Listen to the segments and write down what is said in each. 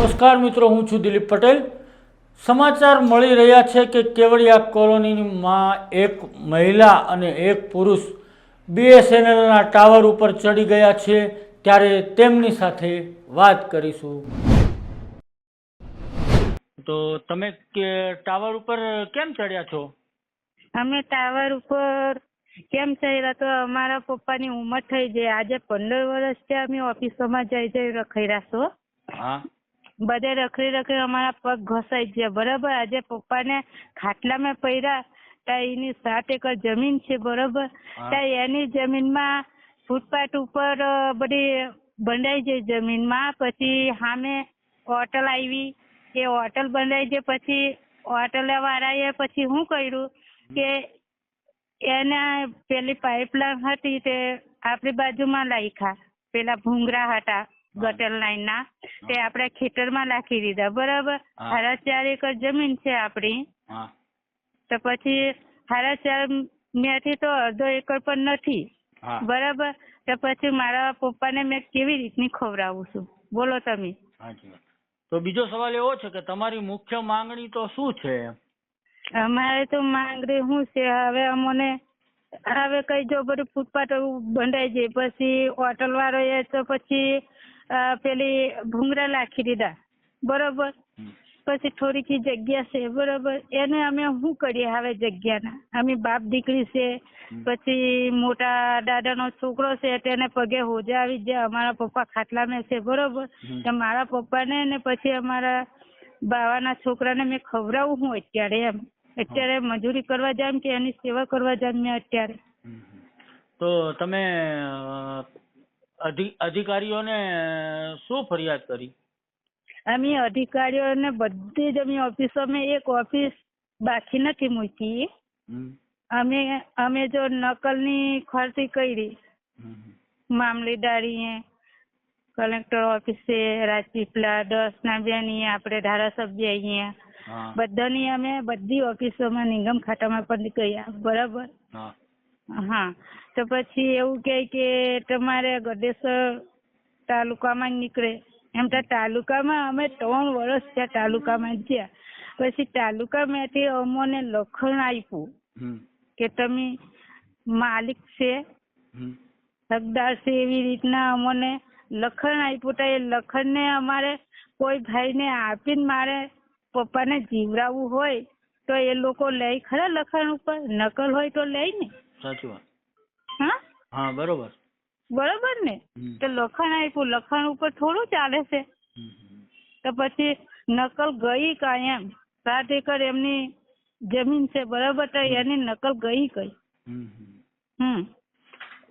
નમસ્કાર મિત્રો હું છું દિલીપ પટેલ. સમાચાર મળી રહ્યા છે કે કેવડિયા કોલોનીમાં એક મહિલા અને એક પુરુષ બીએસએનએલના ટાવર ઉપર ચડી ગયા છે. ત્યારે તેમની સાથે વાત કરીશું. તો તમે કે ટાવર ઉપર કેમ ચડ્યા છો? અમે ટાવર ઉપર કેમ ચડ્યા તો અમારા પપ્પાની ઉંમર થઈ જાય આજે પંદર વર્ષથી અમે ઓફિસોમાં જઈ જઈ રહ્યા છો. હા. બધે રખડી રખડી અમારા પગ ઘસાઈ ગયા. બરાબર? આજે પપ્પાને ખાટલામાં પડ્યા ત્યાં એની સાત એકર જમીન છે બરોબર? ત્યાં એની જમીનમાં ફૂટપાથ ઉપર બધી બંધાઈ ગઈ જમીનમાં. પછી સામે હોટલ આવી. એ હોટલ બંધાઈ જાય પછી હોટલ વાળાએ પછી શું કર્યું કે એના પેલી પાઇપલાઇન હતી તે આપણી બાજુમાં લાખ્યા પેલા ભૂંગરા હતા. ગટર લાઈન ના તે આપણે ખેતરમાં નાખી દીધા. બરાબર? હારા ચાર એકર જમીન છે આપણી. તો પછી હારા ચાર મેથી તો અડધો એકર પણ નથી. બરાબર? તો પછી મારા પપ્પાને મેં કેવી રીતની ખવડાવું છું? બોલો તમે. તો બીજો સવાલ એવો છે કે તમારી મુખ્ય માંગણી તો શું છે? અમારે તો માંગણી શું છે? હવે અમને હવે કઈ જો બધું ફૂટપાથ બંધાઈ જાય પછી હોટલ વાળો એ તો પછી પેલી ભૂંગરા નાખી દીધા બરોબર પછી થોડીક જગ્યા છે બરોબર? એને અમે શું કરીએ હવે જગ્યાના? અમે બાપ દીકરી છે પછી મોટા દાદાનો છોકરો છે તેને પગે હોજા આવી જાય અમારા પપ્પા ખાટલામાં છે બરોબર? તો મારા પપ્પાને ને પછી અમારા બાવાના છોકરાને મેં ખવડાવું હું અત્યારે એમ. અત્યારે મજૂરી કરવા જામ કે એની સેવા કરવા જામ મેં અત્યારે? તો તમે અધિકારીઓને શું ફરિયાદ કરી? અમે અધિકારીઓને બધી જ અમે ઓફિસોમાં એક ઓફિસ બાકી નથી મૂકી. અમે અમે જો નકલની ખર્ચી કરી. મામલેદારીએ કલેક્ટર ઓફિસે રાજપીપલા દસ ના બેની આપણે ધારાસભ્ય અહીંયા. બધાની અમે બધી ઓફિસોમાં નિગમ ખાતામાં પણ ગયા. બરાબર? હા. તો પછી એવું કહે કે તમારે ગડેશ્વર તાલુકામાં નીકળે. એમ તો તાલુકામાં અમે ત્રણ વર્ષ ત્યાં તાલુકામાં ગયા. પછી તાલુકામાંથી અમોને લખણ આપ્યું કે તમે માલિક છે. હકદાર છે એવી રીતના અમોને લખણ આપ્યું તો એ લખણને અમારે કોઈ ભાઈને આપીને મારે પપ્પાને જીવડાવવું હોય તો એ લોકો લઈ ખરા લખણ ઉપર? નકલ હોય તો લે ને. સાચી વાત. હા? હા બરોબર. બરોબર ને? તો લખાણ આપ્યું. લખાણ ઉપર થોડું ચાલે છે. તો પછી નકલ ગઈ કઈ એમ? સાત એકર એમની જમીન છે બરાબર? તો એની નકલ ગઈ કઈ? હમ.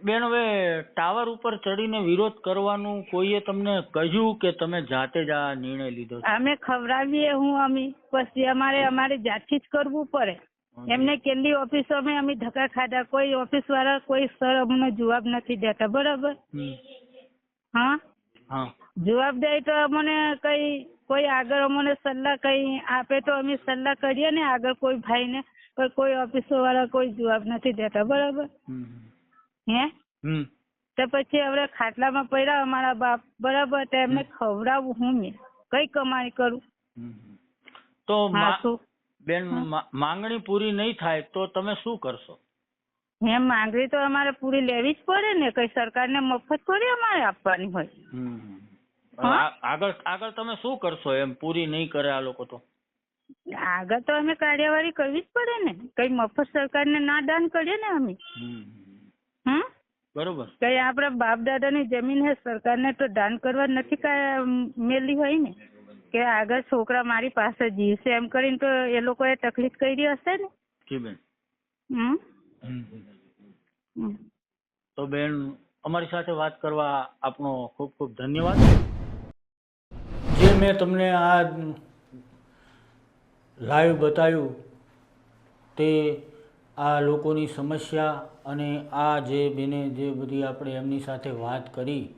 બેન હવે ટાવર ઉપર ચડીને વિરોધ કરવાનું કોઈએ તમને કહ્યું કે તમે જાતે જ આ નિર્ણય લીધો અમે ખવડાવીએ હું અમે. પછી અમારે અમારે જાતથી જ કરવું પડે. એમને કેટલી ઓફિસો અમે અમે ધક્કા ખાધા. કોઈ ઓફિસ વાળા કોઈ સર અમને જવાબ નથી દેતા. બરાબર. હા? જવાબ દે તો અમને કઈ કોઈ આગળ અમને સલાહ કઈ આપે તો અમે સલાહ કરીએ ને આગળ કોઈ ભાઈને. પણ કોઈ ઓફિસો વાળા કોઈ જવાબ નથી દેતા. બરાબર? હે? તો પછી હવે ખાટલામાં પડ્યા અમારા બાપ. બરાબર? તો એમને ખવડાવું હું મેં? કઈ કમાણી કરું? તો બેન માંગણી પૂરી નહીં થાય તો તમે શું કરશો? એમ માંગણી તો અમારે પૂરી લેવી જ પડે ને કઈ સરકારને મફત થોડી અમારે આપવાની હોય. હા? આગળ આગળ તમે શું કરશો એમ? પૂરી નહીં કરે આ લોકો તો? આગળ તો અમે કાર્યવાહી કરવી જ પડે ને. કઈ મફત સરકારને ના દાન કરીએ ને અમે. હમ. બરોબર. કઈ આપણા બાપ દાદાની જમીન હે સરકારને તો દાન કરવા નથી મેલી હોય ને. કે આગળ છોકરા મારી પાસે જીવશે. એમ કરીને તો એ લોકોએ તકલીફ કરી હશે ને? જી બેન? હમ? હમ. હમ. તો બેન અમારી સાથે વાત કરવા આપનો ખૂબ ખૂબ ધન્યવાદ. જે મેં તમને આ લાઈવ બતાવ્યું તે આ લોકોની સમસ્યા અને આ જે બેને જે બધી આપણે એમની સાથે વાત કરી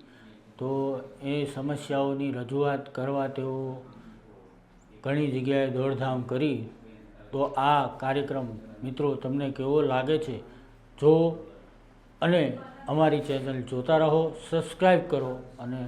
તો એ સમસ્યાઓની રજૂઆત કરવા તેઓ ઘણી જગ્યાએ દોડધામ કરી. તો આ કાર્યક્રમ મિત્રો તમને કેવો લાગે છે? જો અને અમારી ચેનલ જોતા રહો સબસ્ક્રાઈબ કરો અને